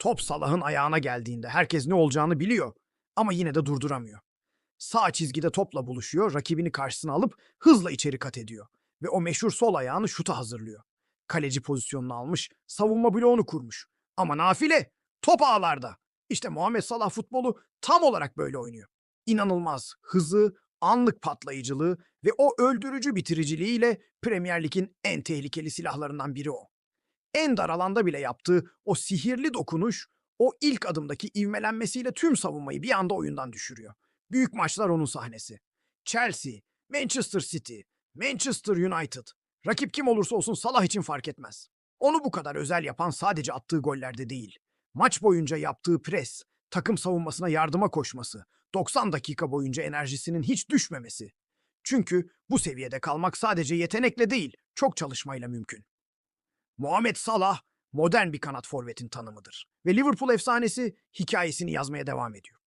Top Salah'ın ayağına geldiğinde herkes ne olacağını biliyor ama yine de durduramıyor. Sağ çizgide topla buluşuyor, rakibini karşısına alıp hızla içeri kat ediyor ve o meşhur sol ayağını şuta hazırlıyor. Kaleci pozisyonunu almış, savunma bloğunu kurmuş. Ama nafile, top ağlarda. İşte Muhammed Salah futbolu tam olarak böyle oynuyor. İnanılmaz hızı, anlık patlayıcılığı ve o öldürücü bitiriciliğiyle Premier Lig'in en tehlikeli silahlarından biri o. En dar alanda bile yaptığı o sihirli dokunuş, o ilk adımdaki ivmelenmesiyle tüm savunmayı bir anda oyundan düşürüyor. Büyük maçlar onun sahnesi. Chelsea, Manchester City, Manchester United. Rakip kim olursa olsun Salah için fark etmez. Onu bu kadar özel yapan sadece attığı gollerde değil. Maç boyunca yaptığı pres, takım savunmasına yardıma koşması, 90 dakika boyunca enerjisinin hiç düşmemesi. Çünkü bu seviyede kalmak sadece yetenekle değil, çok çalışmayla mümkün. Muhammed Salah modern bir kanat forvetin tanımıdır ve Liverpool efsanesi hikayesini yazmaya devam ediyor.